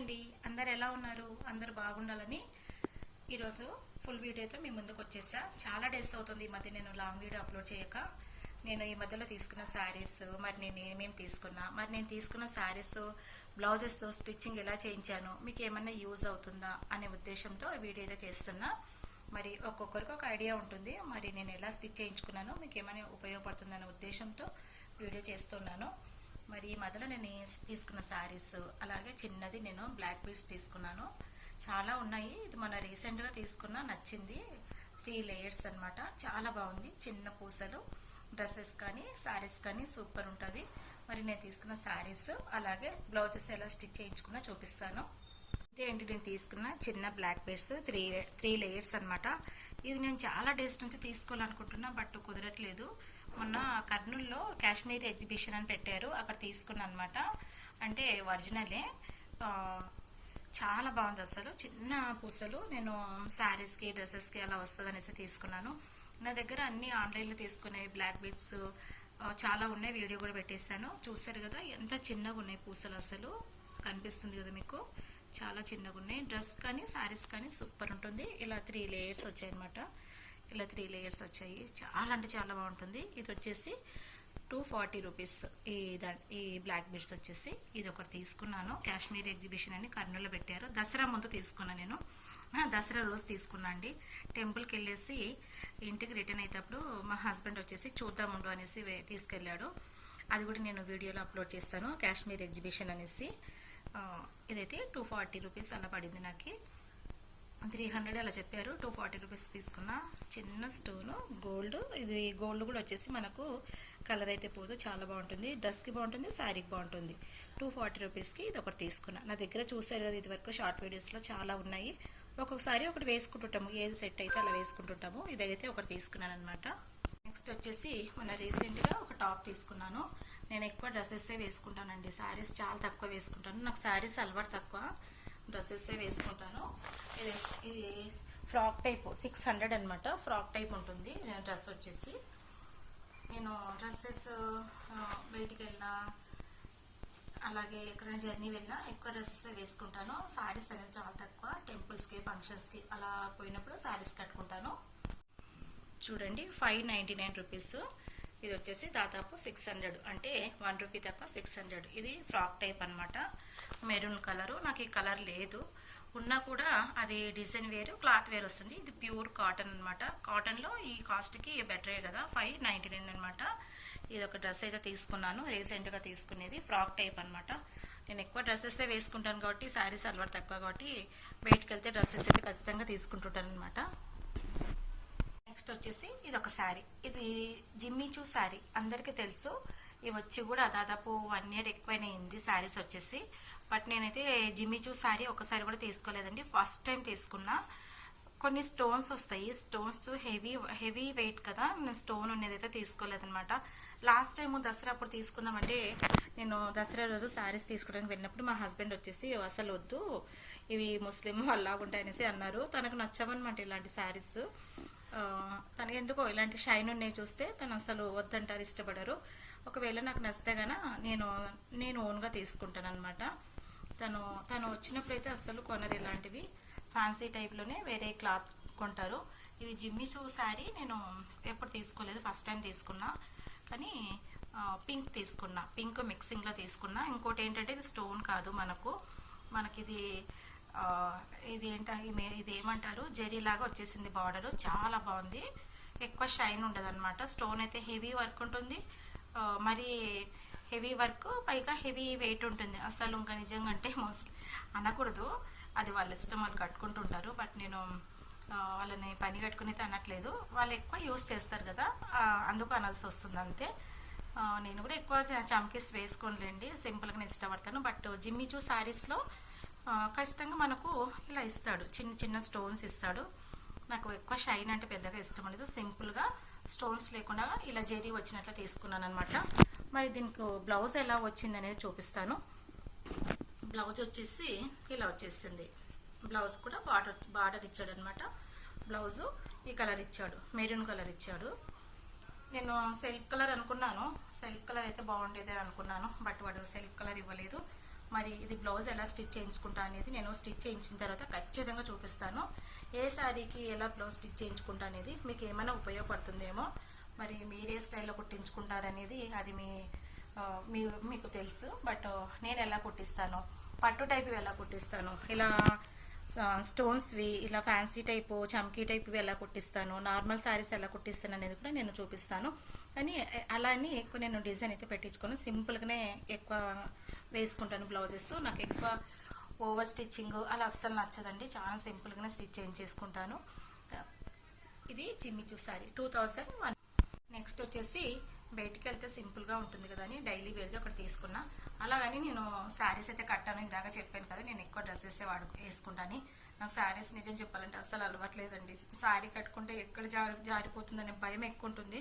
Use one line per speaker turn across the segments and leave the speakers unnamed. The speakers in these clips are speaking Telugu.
అండి అందరు ఎలా ఉన్నారు? అందరు బాగుండాలని ఈరోజు ఫుల్ వీడియోతో మీ ముందుకు వచ్చేసా. చాలా డేస్ అవుతుంది ఈ మధ్య నేను లాంగ్ వీడియో అప్లోడ్ చేయక. నేను ఈ మధ్యలో తీసుకున్న శారీస్ మరి నేను ఏమేమి తీసుకున్నా? మరి నేను తీసుకున్న శారీస్ బ్లౌజెస్ స్టిచ్చింగ్ ఎలా చేయించాను? మీకు ఏమన్నా యూజ్ అవుతుందా అనే ఉద్దేశంతో వీడియో అయితే చేస్తున్నా. మరి ఒక్కొక్కరికి ఒక ఐడియా ఉంటుంది. మరి నేను ఎలా స్టిచ్ చేయించుకున్నానో మీకు ఏమైనా ఉపయోగపడుతుందనే ఉద్దేశంతో వీడియో చేస్తున్నాను. మరి ఈ మధ్యలో నేను తీసుకున్న శారీస్ అలాగే చిన్నది నేను బ్లాక్ బీడ్స్ తీసుకున్నాను. చాలా ఉన్నాయి. ఇది మన రీసెంట్గా తీసుకున్న నచ్చింది. త్రీ లేయర్స్ అన్నమాట. చాలా బాగుంది. చిన్న పూసలు డ్రెస్సెస్ కానీ శారీస్ కానీ సూపర్ ఉంటుంది. మరి నేను తీసుకున్న శారీస్ అలాగే బ్లౌజెస్ ఎలా స్టిచ్ చేయించుకున్నా చూపిస్తాను. ఇదేంటి నేను తీసుకున్న చిన్న black beads three three layers అనమాట ఇది నేను చాలా డేస్ నుంచి తీసుకోవాలనుకుంటున్నా బట్ కుదరట్లేదు. మొన్న కర్నూల్లో కాశ్మీర్ ఎగ్జిబిషన్ అని పెట్టారు. అక్కడ తీసుకున్నాను అనమాట అంటే ఒరిజినలే. చాలా బాగుంది అసలు. చిన్న పూసలు. నేను శారీస్కి డ్రెస్సెస్కి అలా వస్తుంది అనేసి తీసుకున్నాను. నా దగ్గర అన్ని ఆన్లైన్లో తీసుకునే బ్లాక్ బీడ్స్ చాలా ఉన్నాయి. వీడియో కూడా పెట్టేశాను. చూసారు కదా ఎంత చిన్నగా ఉన్నాయి పూసలు అసలు. కనిపిస్తుంది కదా మీకు. చాలా చిన్నగా ఉన్నాయి. డ్రెస్ కానీ శారీస్ కానీ సూపర్ ఉంటుంది. ఇలా త్రీ లేయర్స్ వచ్చాయన్నమాట. ఇలా త్రీ లేయర్స్ వచ్చాయి. చాలా అంటే చాలా బాగుంటుంది. ఇది వచ్చేసి టూ ఫార్టీ రూపీస్ ఈ ఈ బ్లాక్ బీడ్స్ వచ్చేసి ఇది ఒకటి తీసుకున్నాను. కాశ్మీర్ ఎగ్జిబిషన్ అని కర్నూలులో పెట్టారు. దసరా ముందు తీసుకున్నాను నేను. దసరా రోజు తీసుకున్నా అండి. టెంపుల్కి వెళ్ళేసి ఇంటికి రిటర్న్ అయ్యేటప్పుడు మా హస్బెండ్ వచ్చేసి చూద్దాముండు అనేసి తీసుకెళ్ళాడు. అది కూడా నేను వీడియోలో అప్లోడ్ చేస్తాను. కాశ్మీర్ ఎగ్జిబిషన్ అనేసి. ఇదైతే టూ ఫార్టీ రూపీస్ అలా పడింది నాకు. త్రీ హండ్రెడ్ అలా చెప్పారు. టూ ఫార్టీ రూపీస్ తీసుకున్న చిన్న స్టోను గోల్డ్. ఇది గోల్డ్ కూడా వచ్చేసి మనకు కలర్ అయితే పోదు చాలా బాగుంటుంది. డ్రెస్కి బాగుంటుంది శారీకి బాగుంటుంది. టూ ఫార్టీ రూపీస్కి ఇది ఒకటి తీసుకున్నా. నా దగ్గర చూసారు కదా ఇది వరకు షార్ట్ వీడియోస్లో చాలా ఉన్నాయి. ఒక్కొక్కసారి ఒకటి వేసుకుంటుంటాము. ఏది సెట్ అయితే అలా వేసుకుంటుంటాము. ఇదైతే ఒకటి తీసుకున్నాను అనమాట నెక్స్ట్ వచ్చేసి మొన్న రీసెంట్గా ఒక టాప్ తీసుకున్నాను. నేను ఎక్కువ డ్రెస్సెస్ వేసుకుంటానండి. శారీస్ చాలా తక్కువ వేసుకుంటాను. నాకు శారీస్ అలవాటు తక్కువ. డ్రెస్సెస్ వేసుకుంటాను. ఇది ఇది ఫ్రాక్ టైప్ సిక్స్ హండ్రెడ్ అనమాట ఫ్రాక్ టైప్ ఉంటుంది. డ్రెస్ వచ్చేసి. నేను డ్రెస్సెస్ బయటికి వెళ్ళినా అలాగే ఎక్కడైనా జర్నీ వెళ్ళినా ఎక్కువ డ్రెస్సెస్ వేసుకుంటాను. శారీస్ అనేది చాలా తక్కువ. టెంపుల్స్కి ఫంక్షన్స్కి అలా పోయినప్పుడు శారీస్ కట్టుకుంటాను. చూడండి ఫైవ్ నైంటీ నైన్ రూపీస్. ఇది వచ్చేసి దాదాపు సిక్స్ హండ్రెడ్ అంటే వన్ రూపీ తక్కువ సిక్స్ హండ్రెడ్ ఇది ఫ్రాక్ టైప్ అనమాట మెరూన్ కలరు నాకు ఈ కలర్ లేదు. ఉన్నా కూడా అది డిజైన్ వేరు క్లాత్ వేరు వస్తుంది. ఇది ప్యూర్ కాటన్ అనమాట కాటన్లో ఈ కాస్ట్కి బెటరే కదా ఫైవ్ నైంటీ నైన్ అనమాట ఇది ఒక డ్రెస్ అయితే తీసుకున్నాను. రీసెంట్గా తీసుకునేది ఫ్రాక్ టైప్ అనమాట నేను ఎక్కువ డ్రెస్సెస్ వేసుకుంటాను కాబట్టి శారీస్ అలవాటు తక్కువ కాబట్టి బయటకు వెళ్తే డ్రెస్సెస్ అయితే ఖచ్చితంగా తీసుకుంటుంటాను అనమాట నెక్స్ట్ వచ్చేసి ఇది ఒక శారీ. ఇది జిమ్మిచూ శారీ. అందరికీ తెలుసు. ఇవి వచ్చి కూడా దాదాపు వన్ ఇయర్ ఎక్కువైనాయింది శారీస్ వచ్చేసి. బట్ నేనైతే జిమ్మిచూ శారీ ఒకసారి కూడా తీసుకోలేదండి. ఫస్ట్ టైం తీసుకున్నా. కొన్ని స్టోన్స్ వస్తాయి. స్టోన్స్ హెవీ హెవీ వెయిట్ కదా. నేను స్టోన్ ఉన్నది అయితే తీసుకోలేదనమాట లాస్ట్ టైం దసరా అప్పుడు తీసుకుందామంటే నేను దసరా రోజు శారీస్ తీసుకోవడానికి వెళ్ళినప్పుడు మా హస్బెండ్ వచ్చేసి అసలు వద్దు. ఇవి ముస్లిం అలాగుంటాయి అనేసి అన్నారు. తనకు నచ్చవన్నమాట ఇలాంటి శారీస్. తనకి ఎందుకో ఇలాంటి షైన్ ఉన్నాయి చూస్తే తను అసలు వద్దంటారు ఇష్టపడరు. ఒకవేళ నాకు నచ్చితే గన నేను నేను ఓన్గా తీసుకుంటాను అనమాట తను తను వచ్చినప్పుడు అయితే అస్సలు కొనరు ఇలాంటివి. ఫ్యాన్సీ టైప్లోనే వేరే క్లాత్ కొంటారు. ఇది జిమ్మిచూ శారీ నేను ఎప్పుడు తీసుకోలేదు ఫస్ట్ టైం తీసుకున్నా. కానీ పింక్ తీసుకున్నా పింక్ మిక్సింగ్లో తీసుకున్నా. ఇంకోటి ఏంటంటే ఇది స్టోన్ కాదు మనకు. మనకిది ఇది ఏంట ఇది ఏమంటారు? జెరీ లాగా వచ్చేసింది బార్డర్. చాలా బాగుంది. ఎక్కువ షైన్ ఉండదనమాట స్టోన్ అయితే హెవీ వర్క్ ఉంటుంది. మరి హెవీ వర్క్ పైగా హెవీ వెయిట్ ఉంటుంది. అసలు ఇంకా నిజంగా అంటే మోస్ట్లీ అనకూడదు. అది వాళ్ళ ఇష్టం వాళ్ళు కట్టుకుంటుంటారు బట్ నేను వాళ్ళని పని కట్టుకుని అయితే అనట్లేదు వాళ్ళు ఎక్కువ యూస్ చేస్తారు కదా. అందుకు అనాల్సి వస్తుంది అంతే. నేను కూడా ఎక్కువ చమ్కీస్ వేసుకోనులేండి. సింపుల్గా నేను ఇష్టపడతాను. బట్ జిమ్మిచూ శారీస్లో ఖచ్చితంగా మనకు ఇలా ఇస్తాడు. చిన్న చిన్న స్టోన్స్ ఇస్తాడు. నాకు ఎక్కువ షైన్ అంటే పెద్దగా ఇష్టం లేదు. సింపుల్గా స్టోన్స్ లేకుండా ఇలా జెరీ వచ్చినట్లు తీసుకున్నాను అనమాట మరి దీనికి బ్లౌజ్ ఎలా వచ్చింది అనేది చూపిస్తాను. బ్లౌజ్ వచ్చేసి ఇలా వచ్చేసింది. బ్లౌజ్ కూడా బార్డర్ బార్డర్ ఇచ్చాడు అనమాట బ్లౌజు ఈ కలర్ ఇచ్చాడు. మెరూన్ కలర్ ఇచ్చాడు. నేను సెల్ఫ్ కలర్ అనుకున్నాను. సెల్ఫ్ కలర్ అయితే బాగుండేది అనుకున్నాను బట్ వాడు సెల్ఫ్ కలర్ ఇవ్వలేదు. మరి ఇది బ్లౌజ్ ఎలా స్టిచ్ చేయించుకుంటా అనేది నేను స్టిచ్ చేయించిన తర్వాత ఖచ్చితంగా చూపిస్తాను. ఏ శారీకి ఎలా బ్లౌజ్ స్టిచ్ చేయించుకుంటా అనేది మీకు ఏమైనా ఉపయోగపడుతుందేమో మరి మీరే స్టైల్లో కుట్టించుకుంటారనేది అది మీ మీ మీకు తెలుసు. బట్ నేను ఎలా కుట్టిస్తాను? పట్టు టైప్ ఎలా కుట్టిస్తాను? ఇలా స్టోన్స్వి ఇలా ఫ్యాన్సీ టైపు చమ్కీ టైప్వి ఎలా కుట్టిస్తాను? నార్మల్ శారీస్ ఎలా కుట్టిస్తాను అనేది కూడా నేను చూపిస్తాను. కానీ అలా అని ఎక్కువ నేను డిజైన్ అయితే పెట్టించుకోను. సింపుల్గానే ఎక్కువ వేసుకుంటాను బ్లౌజెస్. నాకు ఎక్కువ ఓవర్ స్టిచ్చింగ్ అలా అస్సలు నచ్చదండి. చాలా సింపుల్గానే స్టిచ్ చేయించేసుకుంటాను. ఇది Jimmy Choo sari two thousand one. Next వచ్చేసి బయటికి వెళ్తే సింపుల్గా ఉంటుంది కదా అని డైలీ వేర్ది ఒకటి తీసుకున్నా. అలాగని నేను శారీస్ అయితే కట్టాను. ఇందాక చెప్పాను కదా నేను ఎక్కువ డ్రెస్సెస్ వాడు వేసుకుంటాను నాకు శారీస్ నిజం చెప్పాలంటే అస్సలు అలవట్లేదండి. శారీ కట్టుకుంటే ఎక్కడ జారి జారిపోతుందనే భయం ఎక్కువ ఉంటుంది.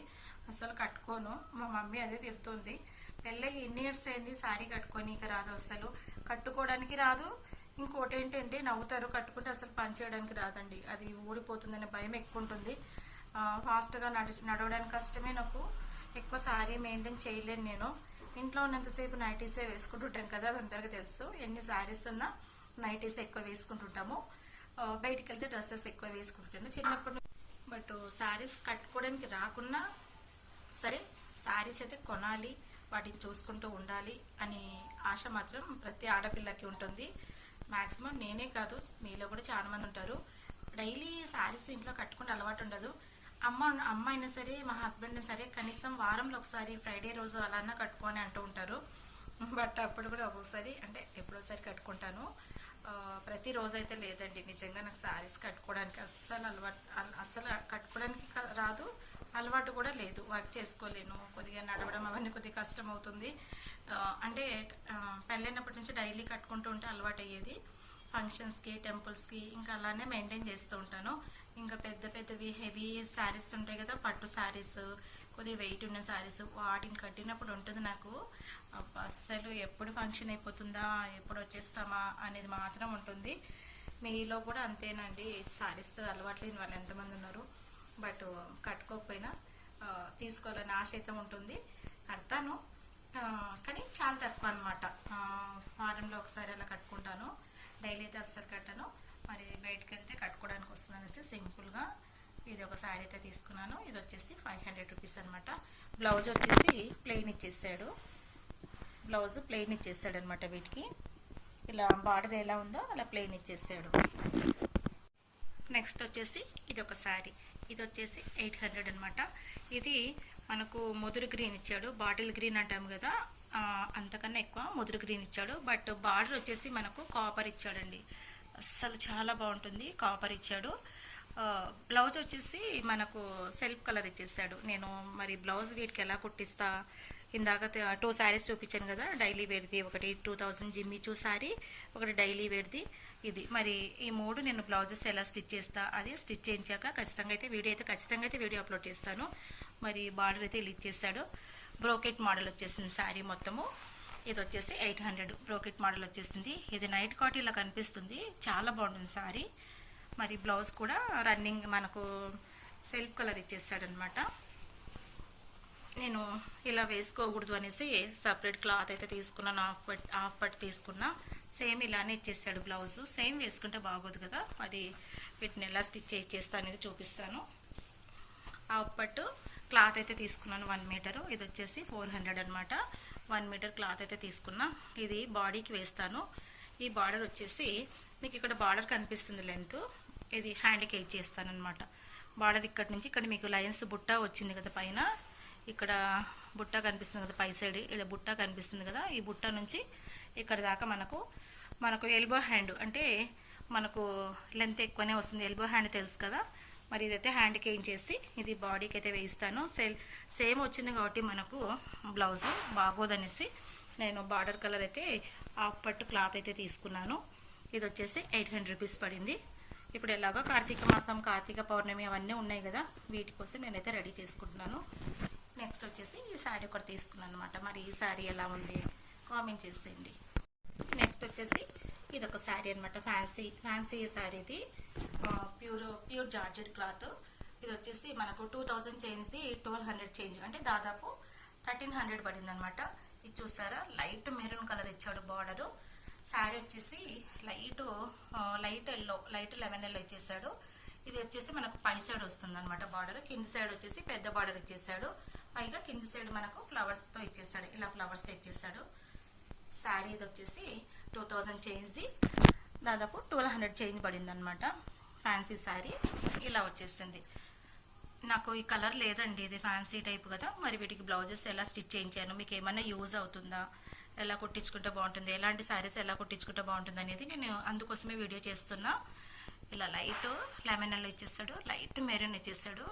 అస్సలు కట్టుకోను. మా మమ్మీ అదే తిడుతుంది. పెళ్ళయి ఎన్ని ఇయర్స్ అయింది? శారీ కట్టుకొని ఇక రాదు అసలు కట్టుకోవడానికి రాదు. ఇంకోటి ఏంటంటే నవ్వుతారు. కట్టుకుంటే అసలు పని చేయడానికి రాదండి. అది ఊడిపోతుందనే భయం ఎక్కువ ఉంటుంది. ఫాస్ట్గా నడు నడవడానికి కష్టమే నాకు. ఎక్కువ శారీ మెయింటైన్ చేయలేను నేను. ఇంట్లో ఉన్నంతసేపు నైటీసే వేసుకుంటుంటాం కదా అది అందరికీ తెలుసు. ఎన్ని శారీస్ ఉన్నా నైటీస్ ఎక్కువ వేసుకుంటుంటాము. బయటికి వెళ్తే డ్రెస్సెస్ ఎక్కువ వేసుకుంటుంటాను. చిన్నప్పటి నుంచి. బట్ శారీస్ కట్టుకోవడానికి రాకున్నా సరే శారీస్ అయితే కొనాలి. వాటిని చూసుకుంటూ ఉండాలి అని ఆశ మాత్రం ప్రతి ఆడపిల్లకి ఉంటుంది. మ్యాక్సిమం నేనే కాదు మీలో కూడా చాలా మంది ఉంటారు. డైలీ శారీస్ ఇంట్లో కట్టుకుంటే అలవాటు ఉండదు. అమ్మ అమ్మ అయినా సరే మా హస్బెండ్ అయినా సరే కనీసం వారంలో ఒకసారి ఫ్రైడే రోజు అలానే కట్టుకొని అంటూ ఉంటారు. బట్ అప్పుడు కూడా ఒక్కొక్కసారి అంటే ఎప్పుడోసారి కట్టుకుంటాను. ప్రతి రోజు అయితే లేదండి. నిజంగా నాకు శారీస్ కట్టుకోవడానికి అస్సలు అలవాటు అస్సలు కట్టుకోవడానికి రాదు. అలవాటు కూడా లేదు. వర్క్ చేసుకోలేను. కొద్దిగా నడవడం అవన్నీ కొద్దిగా కష్టం అవుతుంది అంటే పెళ్ళైనప్పటి నుంచి డైలీ కట్టుకుంటూ ఉంటే అలవాటు అయ్యేది ఫంక్షన్స్కి టెంపుల్స్కి ఇంకా అలానే మెయింటైన్ చేస్తూ ఉంటాను. ఇంకా పెద్ద పెద్దవి హెవీ శారీస్ ఉంటాయి కదా పట్టు శారీస్ కొద్దిగా వెయిట్ ఉన్న శారీస్ వాటిని కట్టినప్పుడు ఉంటుంది నాకు. అస్సలు ఎప్పుడు ఫంక్షన్ అయిపోతుందా ఎప్పుడు వచ్చేస్తామా అనేది మాత్రం ఉంటుంది. మీలో కూడా అంతేనండి శారీస్ అలవాటు లేని వాళ్ళు ఎంతమంది ఉన్నారు. బట్ కట్టుకోకపోయినా తీసుకోవాలని ఆశ అయితే ఉంటుంది. కడతాను. కానీ చాలా తక్కువ అనమాట వారంలో ఒకసారి అలా కట్టుకుంటాను. డైలీ అయితే అస్సలు కట్టను. మరి బయటకు వెళ్తే కట్టుకోవడానికి వస్తుంది అనేసి సింపుల్గా ఇది ఒక శారీ అయితే తీసుకున్నాను. ఇది వచ్చేసి ఫైవ్ హండ్రెడ్ రూపీస్ అనమాట బ్లౌజ్ వచ్చేసి ప్లెయిన్ ఇచ్చేసాడు. బ్లౌజ్ ప్లెయిన్ ఇచ్చేసాడు అనమాట వీటికి. ఇలా బార్డర్ ఎలా ఉందో అలా ప్లెయిన్ ఇచ్చేసాడు. నెక్స్ట్ వచ్చేసి ఇది ఒక శారీ. ఇది వచ్చేసి ఎయిట్ హండ్రెడ్ అనమాట ఇది మనకు ముదురు గ్రీన్ ఇచ్చాడు. బాటిల్ గ్రీన్ అంటాం కదా అంతకన్నా ఎక్కువ ముదురు గ్రీన్ ఇచ్చాడు. బట్ బార్డర్ వచ్చేసి మనకు కాపర్ ఇచ్చాడండి. అస్సలు చాలా బాగుంటుంది. కాపర్ ఇచ్చాడు. బ్లౌజ్ వచ్చేసి మనకు సెల్ఫ్ కలర్ ఇచ్చేసాడు నేను మరి బ్లౌజ్ వీటికి ఎలా కుట్టిస్తా? ఇందాక టూ శారీస్ చూపించాను కదా డైలీ వేర్ది ఒకటి టూ థౌజండ్ జిమ్మి చూ శారీ ఒకటి డైలీ వేర్ది ఇది. మరి ఈ మూడు నేను బ్లౌజెస్ ఎలా స్టిచ్ చేస్తా? అది స్టిచ్ చేయించాక ఖచ్చితంగా అయితే వీడియో అయితే ఖచ్చితంగా అయితే వీడియో అప్లోడ్ చేస్తాను. మరి బార్డర్ అయితే ఇలా ఇచ్చేసాడు బ్రోకెట్ మోడల్ వచ్చేసింది శారీ మొత్తము. ఇది వచ్చేసి ఎయిట్ హండ్రెడ్ బ్రోకెట్ మోడల్ వచ్చేసింది. ఇది నైట్ కాట్ ఇలా కనిపిస్తుంది. చాలా బాగుంటుంది శారీ. మరి బ్లౌజ్ కూడా రన్నింగ్ మనకు సెల్ఫ్ కలర్ ఇచ్చేసాడనమాట నేను ఇలా వేసుకోకూడదు అనేసి సపరేట్ క్లాత్ అయితే తీసుకున్నాను హాఫ్ పట్ హాఫ్ పట్ తీసుకున్నా. సేమ్ ఇలానే ఇచ్చేసాడు బ్లౌజ్. సేమ్ వేసుకుంటే బాగోదు కదా. మరి వీటిని ఎలా స్టిచ్ చేస్తా అనేది చూపిస్తాను. హాఫ్ పట్టు క్లాత్ అయితే తీసుకున్నాను వన్ మీటరు ఇది వచ్చేసి ఫోర్ హండ్రెడ్ అనమాట. వన్ మీటర్ క్లాత్ అయితే తీసుకున్నా. ఇది బాడీకి వేస్తాను. ఈ బార్డర్ వచ్చేసి మీకు ఇక్కడ బార్డర్ కనిపిస్తుంది లెంత్ ఇది హ్యాండ్కి ఎయిట్ చేస్తాను అనమాట బార్డర్ ఇక్కడ నుంచి ఇక్కడ మీకు లయన్స్ బుట్ట వచ్చింది కదా పైన. ఇక్కడ బుట్ట కనిపిస్తుంది కదా పై సైడ్ ఇక్కడ బుట్ట కనిపిస్తుంది కదా. ఈ బుట్ట నుంచి ఇక్కడ దాకా మనకు మనకు ఎల్బో హ్యాండ్ అంటే మనకు లెంత్ ఎక్కువనే వస్తుంది. ఎల్బో హ్యాండ్ తెలుసు కదా. మరి ఇదైతే హ్యాండ్కి ఏం చేసి ఇది బాడీకి అయితే వేయిస్తాను. సేల్ సేమ్ వచ్చింది కాబట్టి మనకు బ్లౌజ్ బాగోదనేసి నేను బార్డర్ కలర్ అయితే ఆఫ్ పట్టు క్లాత్ అయితే తీసుకున్నాను. ఇది వచ్చేసి ఎయిట్ హండ్రెడ్ రూపీస్ పడింది. ఇప్పుడు ఎలాగో కార్తీక మాసం కార్తీక పౌర్ణమి అవన్నీ ఉన్నాయి కదా. వీటి కోసం నేనైతే రెడీ చేసుకుంటున్నాను. నెక్స్ట్ వచ్చేసి ఈ శారీ ఒకటి తీసుకున్నాను అనమాట మరి ఈ శారీ ఎలా ఉంది? కామెంట్ చేసేయండి. నెక్స్ట్ వచ్చేసి ఇది ఒక శారీ అనమాట ఫ్యాన్సీ ఫ్యాన్సీ శారీ ఇది. Pure pure georgette cloth. ఇది వచ్చేసి మనకు టూ థౌజండ్ చేంజ్ది ట్వెల్వ్ హండ్రెడ్ చేంజ్ అంటే దాదాపు థర్టీన్ హండ్రెడ్ పడింది అనమాట ఇది చూసారా? లైట్ మెరూన్ కలర్ ఇచ్చాడు బార్డరు శారీ వచ్చేసి light light yellow light eleven yellow ఇచ్చేసాడు. ఇది వచ్చేసి మనకు పై సైడ్ వస్తుంది అనమాట బార్డర్ కింది సైడ్ వచ్చేసి పెద్ద బార్డర్ ఇచ్చేసాడు. పైగా కింది సైడ్ మనకు ఫ్లవర్స్తో ఇచ్చేసాడు. ఇలా ఫ్లవర్స్తో ఇచ్చేసాడు. శారీ ఇది వచ్చేసి టూ థౌజండ్ చేంజ్ది. దాదాపు ట్వెల్వ్ హండ్రెడ్ చేంజ్ పడింది అనమాట ఫ్యాన్సీ శారీ ఇలా వచ్చేసింది. నాకు ఈ కలర్ లేదండి. ఇది ఫ్యాన్సీ టైప్ కదా. మరి వీటికి బ్లౌజెస్ ఎలా స్టిచ్ చేయించాను? మీకు ఏమైనా యూజ్ అవుతుందా? ఎలా కుట్టించుకుంటే బాగుంటుంది ఎలాంటి శారీస్ ఎలా కుట్టించుకుంటే బాగుంటుంది అనేది నేను అందుకోసమే వీడియో చేస్తున్నా. ఇలా లైట్ లెమన్ ఇచ్చేస్తాడు లైట్ మెరూన్ ఇచ్చేస్తాడు.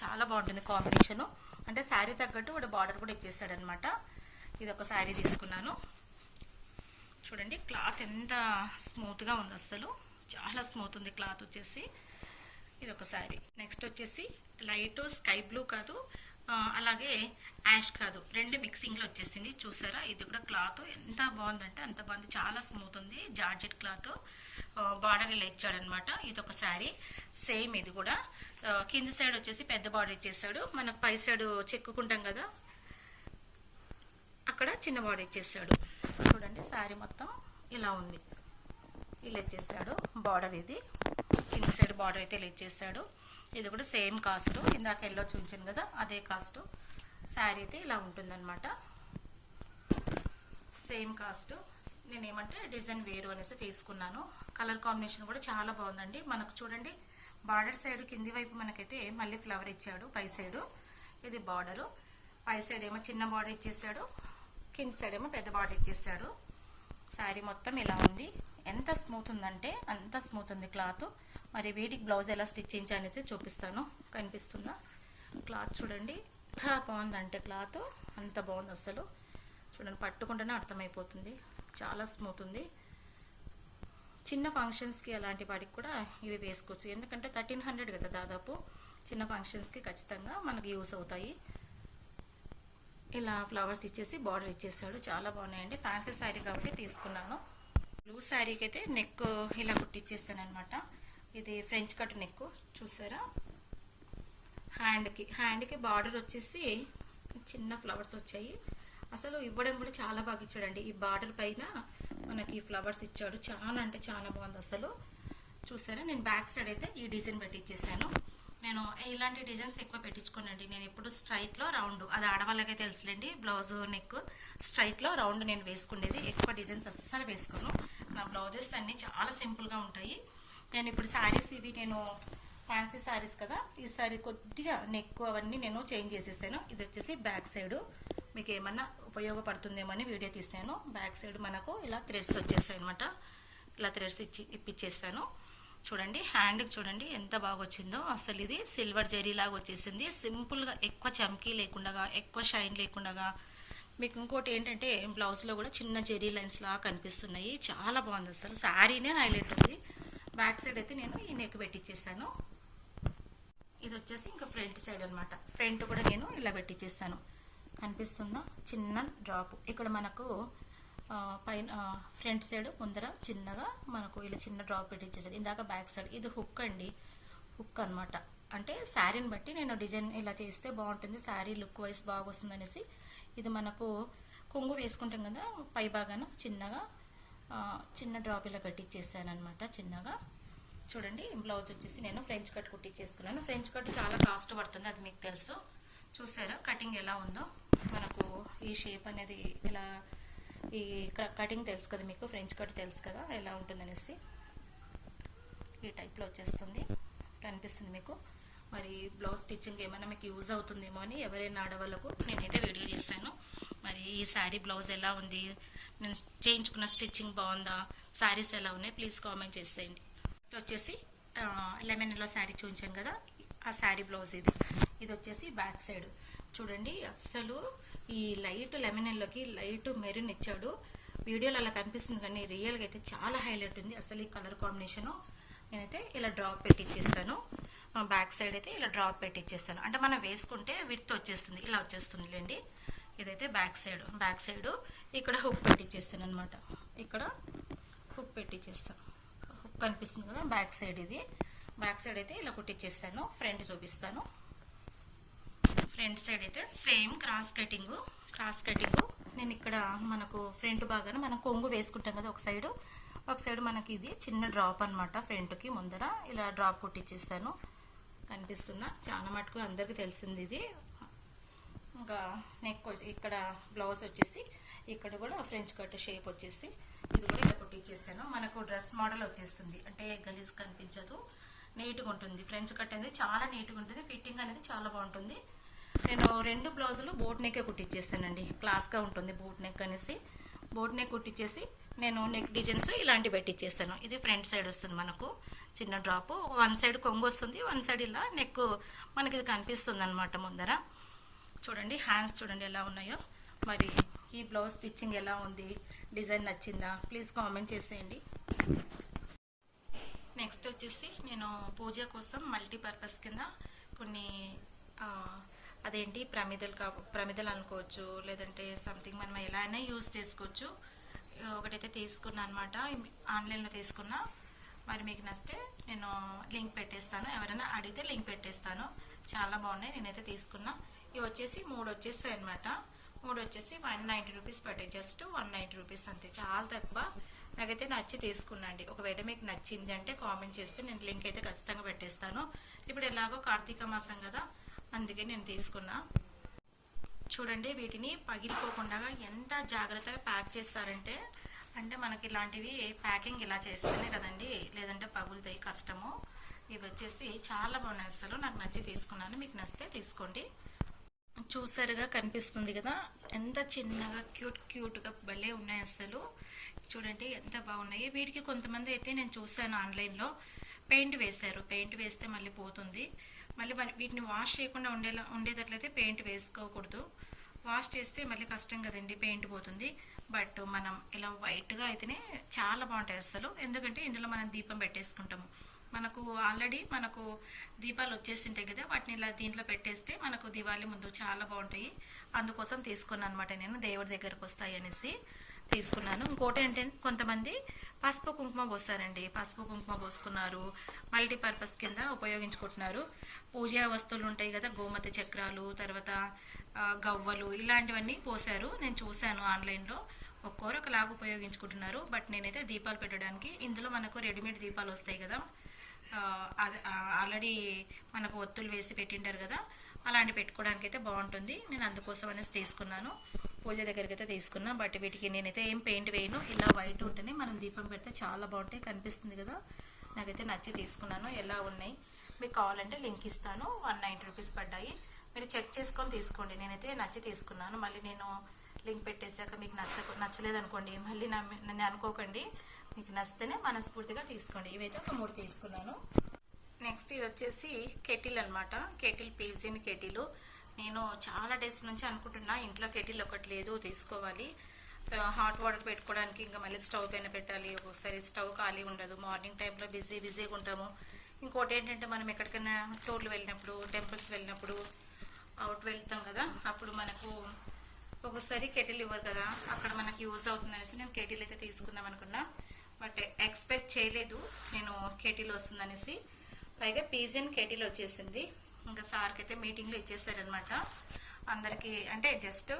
చాలా బాగుంటుంది కాంబినేషను అంటే శారీ తగ్గట్టు వాడు బార్డర్ కూడా ఇచ్చేస్తాడు అనమాట ఇది ఒక శారీ తీసుకున్నాను. చూడండి క్లాత్ ఎంత స్మూత్గా ఉంది అసలు చాలా స్మూత్ ఉంది క్లాత్ వచ్చేసి. ఇది ఒక శారీ నెక్స్ట్ వచ్చేసి లైట్ స్కై బ్లూ కాదు అలాగే యాష్ కాదు రెండు మిక్సింగ్లో వచ్చేసింది. చూసారా? ఇది కూడా క్లాత్ ఎంత బాగుందంటే అంత బాగుంది. చాలా స్మూత్ ఉంది. జార్జెట్ క్లాత్ బార్డర్ ఇలా ఇచ్చాడనమాట. ఇది ఒక శారీ సేమ్ ఇది కూడా. కింది సైడ్ వచ్చేసి పెద్ద బార్డర్ ఇచ్చేసాడు. మనకు పై సైడ్ చెక్కుకుంటాం కదా? అక్కడ చిన్న బార్డర్ ఇచ్చేసాడు. చూడండి శారీ మొత్తం ఇలా ఉంది. ఇలా ఇచ్చేసాడు. బార్డర్ ఇది. కింద సైడ్ బార్డర్ అయితే ఇలా ఇచ్చేసాడు. ఇది కూడా సేమ్ కాస్ట్. ఇందాక ఎల్లో చూపించాను కదా అదే కాస్ట్. శారీ అయితే ఇలా ఉంటుందన్నమాట. Same cost. నేను ఏమంటే డిజైన్ వేరు అనేసి తీసుకున్నాను. కలర్ కాంబినేషన్ కూడా చాలా బాగుందండి. మనకు చూడండి బార్డర్ సైడ్ కింది వైపు మనకైతే మళ్ళీ ఫ్లవర్ ఇచ్చాడు పై సైడు. ఇది బార్డరు. పై సైడ్ ఏమో చిన్న బార్డర్ ఇచ్చేసాడు. కింది సైడ్ ఏమో పెద్ద బార్డర్ ఇచ్చేసాడు. శారీ మొత్తం ఇలా ఉంది. ఎంత స్మూత్ ఉందంటే అంత స్మూత్ ఉంది క్లాత్. మరి వీటికి బ్లౌజ్ ఎలా స్టిచ్ అనేసి చూపిస్తాను. కనిపిస్తుందా క్లాత్ చూడండి. ఎంత బాగుందంటే క్లాత్. అంత బాగుంది అసలు చూడండి పట్టుకుంటేనే అర్థమైపోతుంది. చాలా స్మూత్ ఉంది. చిన్న ఫంక్షన్స్కి అలాంటి వాటికి కూడా ఇవి వేసుకోవచ్చు. ఎందుకంటే థర్టీన్ హండ్రెడ్ కదా దాదాపు. చిన్న ఫంక్షన్స్కి ఖచ్చితంగా మనకి యూస్ అవుతాయి. ఇలా ఫ్లవర్స్ ఇచ్చేసి బార్డర్ ఇచ్చేసాడు. చాలా బాగున్నాయండి. ఫ్యాన్సీ శారీ కాబట్టి తీసుకున్నాను. బ్లూ శారీకి అయితే నెక్ ఇలా కుట్టిచ్చేసాను అనమాట ఇది ఫ్రెంచ్ కట్ నెక్ చూసారా? హ్యాండ్కి హ్యాండ్కి బార్డర్ వచ్చేసి చిన్న ఫ్లవర్స్ వచ్చాయి. అసలు ఇవ్వడం కూడా చాలా బాగా ఇచ్చాడండి. ఈ బార్డర్ పైన మనకి ఫ్లవర్స్ ఇచ్చాడు. చాలా అంటే చాలా బాగుంది అసలు. చూసారా? నేను బ్యాక్ సైడ్ అయితే ఈ డిజైన్ పెట్టించేసాను నేను ఇలాంటి డిజైన్స్ ఎక్కువ పెట్టించుకోనండి. నేను ఎప్పుడు స్ట్రైట్లో రౌండ్ అది ఆడవాళ్ళకే తెలుసులేండి. బ్లౌజ్ నెక్ స్ట్రైట్లో రౌండ్ నేను వేసుకునేది. ఎక్కువ డిజైన్స్ అస్సలు వేసుకోను. నా బ్లౌజెస్ అన్నీ చాలా సింపుల్గా ఉంటాయి. నేను ఇప్పుడు శారీస్ ఇవి నేను ఫ్యాన్సీ శారీస్ కదా ఈ శారీ కొద్దిగా నెక్ అవన్నీ నేను చేంజ్ చేసేసాను. ఇది వచ్చేసి బ్యాక్ సైడ్ మీకు ఏమన్నా ఉపయోగపడుతుందేమో అని వీడియో తీసాను. బ్యాక్ సైడ్ మనకు ఇలా థ్రెడ్స్ వచ్చేసాయి అనమాట ఇలా థ్రెడ్స్ ఇచ్చి ఇప్పించేస్తాను చూడండి హ్యాండ్కి చూడండి ఎంత బాగా వచ్చిందో. అసలు ఇది సిల్వర్ జరీ లాగా వచ్చేసింది. సింపుల్గా ఎక్కువ చమ్కీ లేకుండా ఎక్కువ షైన్ లేకుండా మీకు ఇంకోటి ఏంటంటే బ్లౌజ్లో కూడా చిన్న జెరీ లైన్స్ లాగా కనిపిస్తున్నాయి. చాలా బాగుంది అసలు. శారీనే హైలైట్ ఉంది. బ్యాక్ సైడ్ అయితే నేను ఈ నెక్ పెట్టించేసాను ఇది వచ్చేసి ఇంకా ఫ్రంట్ సైడ్ అనమాట ఫ్రంట్ కూడా నేను ఇలా పెట్టించేస్తాను కనిపిస్తుందా? చిన్న డ్రాప్ ఇక్కడ మనకు పైన ఫ్రంట్ సైడ్ ముందర చిన్నగా మనకు ఇలా చిన్న డ్రాప్ పెట్టించేసాను ఇందాక బ్యాక్ సైడ్. ఇది హుక్ అండి. హుక్ అన్నమాట. అంటే శారీని బట్టి నేను డిజైన్ ఇలా చేస్తే బాగుంటుంది. శారీ లుక్ వైజ్ బాగా వస్తుంది అనేసి ఇది మనకు కొంగు వేసుకుంటాం కదా పై భాగాన చిన్నగా చిన్న డ్రాప్ ఇలా పెట్టించేసాను చిన్నగా. చూడండి బ్లౌజ్ వచ్చేసి నేను ఫ్రెంచ్ కట్ కుట్టించేసుకున్నాను ఫ్రెంచ్ కట్ చాలా కాస్ట్ పడుతుంది అది మీకు తెలుసు. చూసారా కటింగ్ ఎలా ఉందో? మనకు ఈ షేప్ అనేది ఇలా ఈ కటింగ్ తెలుసు కదా మీకు ఫ్రెంచ్ కట్ తెలుసు కదా ఎలా ఉంటుందనేసి. ఈ టైప్లో వచ్చేస్తుంది కనిపిస్తుంది మీకు. మరి బ్లౌజ్ స్టిచ్చింగ్ ఏమైనా మీకు యూజ్ అవుతుందేమో అని ఎవరైనా ఆడవాళ్ళకు నేనైతే వీడియో చేశాను మరి ఈ శారీ బ్లౌజ్ ఎలా ఉంది? నేను చేయించుకున్న స్టిచ్చింగ్ బాగుందా? శారీస్ ఎలా ఉన్నాయి? ప్లీజ్ కామెంట్ చేసేయండి. నెక్స్ట్ వచ్చేసి లెమన్ ఎల్లో శారీ చూపించాను కదా ఆ శారీ బ్లౌజ్ ఇది. ఇది వచ్చేసి బ్యాక్ సైడ్ చూడండి అస్సలు ఈ లైట్ లెమన్ ఎల్లోకి లైట్ మెరూన్ ఇచ్చాడు. వీడియోలో అలా కనిపిస్తుంది కానీ రియల్గా అయితే చాలా హైలైట్ ఉంది. అసలు ఈ కలర్ కాంబినేషను నేనైతే ఇలా డ్రాప్ పెట్టిచ్చేస్తాను. బ్యాక్ సైడ్ అయితే ఇలా డ్రాప్ పెట్టిచ్చేస్తాను. అంటే మనం వేసుకుంటే విత్ వచ్చేస్తుంది ఇలా వచ్చేస్తుంది లేండి ఇదైతే బ్యాక్ సైడ్ బ్యాక్ సైడ్ ఇక్కడ హుక్ పెట్టిచ్చేస్తాను అనమాట ఇక్కడ హుక్ పెట్టిచ్చేస్తాను. హుక్ కనిపిస్తుంది కదా బ్యాక్ సైడ్ ఇది. బ్యాక్ సైడ్ అయితే ఇలా కుట్టించేస్తాను ఫ్రంట్ చూపిస్తాను. ఫ్రంట్ సైడ్ అయితే same cross cutting cross cutting. నేను ఇక్కడ మనకు ఫ్రంట్ బాగానే మనం కొంగు వేసుకుంటాం కదా ఒక సైడు. ఒక సైడ్ మనకి ఇది చిన్న డ్రాప్ అనమాట ఫ్రంట్కి ముందర. ఇలా డ్రాప్ కుట్టించేస్తాను కనిపిస్తున్నా? చాలా మటుకు అందరికీ తెలిసింది ఇది. ఇంకా నెక్ ఇక్కడ బ్లౌజ్ వచ్చేసి ఇక్కడ కూడా ఫ్రెంచ్ కట్ షేప్ వచ్చేసి ఇది కూడా ఇలా కుట్టించేసాను మనకు డ్రెస్ మోడల్ వచ్చేస్తుంది. అంటే గలీజ్ కనిపించదు. నీట్గా ఉంటుంది. ఫ్రెంచ్ కట్ అనేది చాలా నీట్గా ఉంటుంది. ఫిట్టింగ్ అనేది చాలా బాగుంటుంది. నేను రెండు బ్లౌజులు బోట్ నెక్కే కుట్టించేసానండి క్లాస్గా ఉంటుంది బోట్ నెక్ అనేసి. బోట్ నెక్ కుట్టించేసి నేను నెక్ డిజైన్స్ ఇలాంటివి పెట్టించేసాను ఇది ఫ్రంట్ సైడ్ వస్తుంది మనకు. చిన్న డ్రాప్ వన్ సైడ్ కొంగు వస్తుంది వన్ సైడ్ ఇలా నెక్ మనకి ఇది కనిపిస్తుంది అనమాట ముందర. చూడండి హ్యాండ్స్ చూడండి ఎలా ఉన్నాయో. మరి ఈ బ్లౌజ్ స్టిచ్చింగ్ ఎలా ఉంది? డిజైన్ నచ్చిందా? ప్లీజ్ కామెంట్ చేసేయండి. నెక్స్ట్ వచ్చేసి నేను పూజ కోసం మల్టీపర్పస్ కింద కొన్ని అదేంటి ప్రమిదలు కా ప్రమిదలు అనుకోవచ్చు లేదంటే సంథింగ్ మనం ఎలా అయినా యూజ్ చేసుకోవచ్చు. ఒకటైతే తీసుకున్నా అనమాట ఆన్లైన్లో తీసుకున్నా. మరి మీకు నచ్చితే నేను లింక్ పెట్టేస్తాను. ఎవరైనా అడిగితే లింక్ పెట్టేస్తాను. చాలా బాగున్నాయి. నేనైతే తీసుకున్నా. ఇవి వచ్చేసి మూడు వచ్చేస్తాయి అనమాట మూడు వచ్చేసి వన్ నైంటీ రూపీస్ పట్టాయి జస్ట్ వన్ నైంటీ రూపీస్ అంతే. చాలా తక్కువ. నాకైతే నచ్చి తీసుకున్నాండి. ఒకవేళ మీకు నచ్చింది అంటే కామెంట్ చేస్తే నేను లింక్ అయితే ఖచ్చితంగా పెట్టేస్తాను. ఇప్పుడు ఎలాగో కార్తీక మాసం కదా అందుకే నేను తీసుకున్నా. చూడండి వీటిని పగిలిపోకుండా ఎంత జాగ్రత్తగా ప్యాక్ చేస్తారంటే అంటే మనకి ఇలాంటివి ప్యాకింగ్ ఇలా చేస్తేనే కదండి లేదంటే పగులుతాయి కష్టము. ఇవి వచ్చేసి చాలా బాగున్నాయి అసలు. నాకు నచ్చి తీసుకున్నాను. మీకు నచ్చితే తీసుకోండి. చూసారుగా కనిపిస్తుంది కదా. ఎంత చిన్నగా క్యూట్ క్యూట్గా భలే ఉన్నాయి అసలు. చూడండి ఎంత బాగున్నాయి. వీటికి కొంతమంది అయితే నేను చూసాను ఆన్లైన్లో. పెయింట్ వేశారు. పెయింట్ వేస్తే మళ్ళీ పోతుంది. మళ్ళీ వీటిని వాష్ చేయకుండా ఉండేలా ఉండేటట్లయితే పెయింట్ వేసుకోకూడదు. వాష్ చేస్తే మళ్ళీ కష్టం కదండి పెయింట్ పోతుంది. బట్ మనం ఇలా వైట్గా అయితేనే చాలా బాగుంటాయి అసలు. ఎందుకంటే ఇందులో మనం దీపం పెట్టేసుకుంటాము. మనకు ఆల్రెడీ మనకు దీపాలు వచ్చేసింటాయి కదా వాటిని ఇలా దీంట్లో పెట్టేస్తే మనకు దివాళీ ముందు చాలా బాగుంటాయి. అందుకోసం తీసుకున్నాను అనమాట నేను దేవుడి దగ్గరకు వస్తాయి అనేసి తీసుకున్నాను. ఇంకోటి ఏంటంటే కొంతమంది పసుపు కుంకుమ పోస్తారండి. పసుపు కుంకుమ పోసుకున్నారు. మల్టీపర్పస్ కింద ఉపయోగించుకుంటున్నారు. పూజా వస్తువులు ఉంటాయి కదా గోమతి చక్రాలు తర్వాత గవ్వలు ఇలాంటివన్నీ పోసారు నేను చూశాను ఆన్లైన్లో. ఒక్కొరు ఒకలాగా ఉపయోగించుకుంటున్నారు. బట్ నేనైతే దీపాలు పెట్టడానికి ఇందులో మనకు రెడీమేడ్ దీపాలు వస్తాయి కదా ఆల్రెడీ మనకు ఒత్తులు వేసి పెట్టింటారు కదా అలాంటి పెట్టుకోవడానికి అయితే బాగుంటుంది. నేను అందుకోసం అనేసి తీసుకున్నాను. పూజ దగ్గరికి అయితే తీసుకున్నా బట్ వీటికి నేనైతే ఏం పెయింట్ వేయను. ఇలా వైట్ ఉంటేనే మనం దీపం పెడితే చాలా బాగుంటాయి కనిపిస్తుంది కదా. నాకైతే నచ్చి తీసుకున్నాను. ఎలా ఉన్నాయి? మీకు కావాలంటే లింక్ ఇస్తాను. వన్ నైంటీ రూపీస్ పడ్డాయి. మీరు చెక్ చేసుకొని తీసుకోండి. నేనైతే నచ్చి తీసుకున్నాను. మళ్ళీ నేను లింక్ పెట్టేశాక మీకు నచ్చ నచ్చలేదు అనుకోండి మళ్ళీ నా నన్ను అనుకోకండి. మీకు నచ్చితేనే మనస్ఫూర్తిగా తీసుకోండి. ఇవైతే ఒక మూడు తీసుకున్నాను. నెక్స్ట్ ఇది వచ్చేసి కెటిల్ అనమాట కెటిల్ పీజిన్ కెటిల్. నేను చాలా డేస్ నుంచి అనుకుంటున్నా ఇంట్లో కెటిల్ ఒకటి లేదు తీసుకోవాలి. హాట్ వాటర్ పెట్టుకోవడానికి ఇంకా మళ్ళీ స్టవ్ పైన పెట్టాలి. ఒక్కొక్కసారి స్టవ్ ఖాళీ ఉండదు. మార్నింగ్ టైంలో బిజీ బిజీగా ఉంటాము. ఇంకోటి ఏంటంటే మనం ఎక్కడికైనా టూర్లు వెళ్ళినప్పుడు టెంపుల్స్ వెళ్ళినప్పుడు అవుట్ వెళ్తాం కదా అప్పుడు మనకు ఒకసారి కెటిల్ ఇవ్వరు కదా. అక్కడ మనకి యూజ్ అవుతుంది అనేసి నేను కెటిల్ అయితే తీసుకుందాం అనుకున్నా. బట్ ఎక్స్పెక్ట్ చేయలేదు. నేను కెటిల్ వస్తుందనేసి. పైగా పీజీఎన్ కెటిల్ వచ్చేసింది. ఇంకా సార్కి అయితే మీటింగ్లో ఇచ్చేసారనమాట అందరికీ అంటే జస్ట్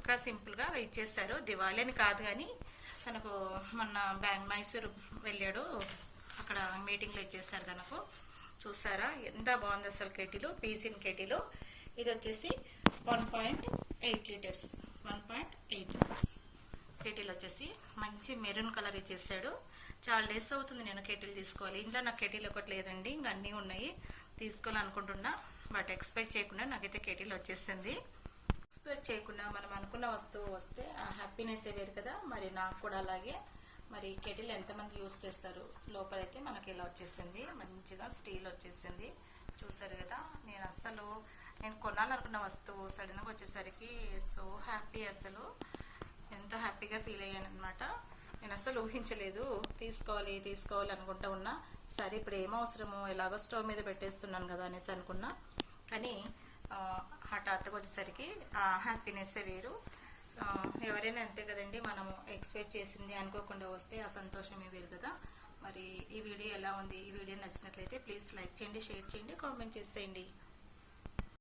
ఒక సింపుల్గా ఇచ్చేస్తారు దివాళీ అని కాదు కానీ తనకు మొన్న బ్యాంగ్ మైసూర్ వెళ్ళాడు. అక్కడ మీటింగ్లో ఇచ్చేస్తారు తనకు. చూసారా? ఎంత బాగుంది అసలు కెటిలు పీజీఎన్ కెటిలు. ఇది వచ్చేసి one point eight litres. One point eight. Kettle వచ్చేసి మంచి మెరూన్ కలర్ ఇచ్చేసాడు. చాలా డేస్ అవుతుంది నేను కెటిల్ తీసుకోవాలి. ఇంట్లో నాకు కెటిల్ ఒకటి లేదండి. ఇంకా అన్నీ ఉన్నాయి. తీసుకోవాలనుకుంటున్నా. బట్ ఎక్స్పెక్ట్ చేయకుండా నాకైతే కెటిల్ వచ్చేసింది. ఎక్స్పెక్ట్ చేయకుండా మనం అనుకున్న వస్తువు వస్తే ఆ హ్యాపీనెస్ వేరు కదా. మరి నాకు కూడా అలాగే. మరి కెటిల్ ఎంతమంది యూస్ చేస్తారు? లోపలైతే మనకి ఇలా వచ్చేసింది. మంచిగా స్టీల్ వచ్చేసింది. చూసారు కదా నేను అస్సలు నేను కొనాలనుకున్న వస్తువు సడన్గా వచ్చేసరికి సో హ్యాపీ అసలు. ఎంతో హ్యాపీగా ఫీల్ అయ్యాను అనమాట నేను అసలు ఊహించలేదు. తీసుకోవాలి తీసుకోవాలి అనుకుంటా ఉన్నా. సరే ఇప్పుడు ఏం ఎలాగో స్టవ్ మీద పెట్టేస్తున్నాను కదా అనేసి అనుకున్నా. కానీ ఆ, హఠాత్తుగా వచ్చేసరికి హ్యాపీనెస్సే హ్యాపీనెస్ వేరు ఎవరైనా అంతే కదండి మనము ఎక్స్పెక్ట్ చేసింది అనుకోకుండా వస్తే ఆ సంతోషమే వేరు కదా. మరి ఈ వీడియో ఎలా ఉంది? ఈ వీడియో నచ్చినట్లయితే ప్లీజ్ లైక్ చేయండి షేర్ చేయండి కామెంట్ చేసేయండి.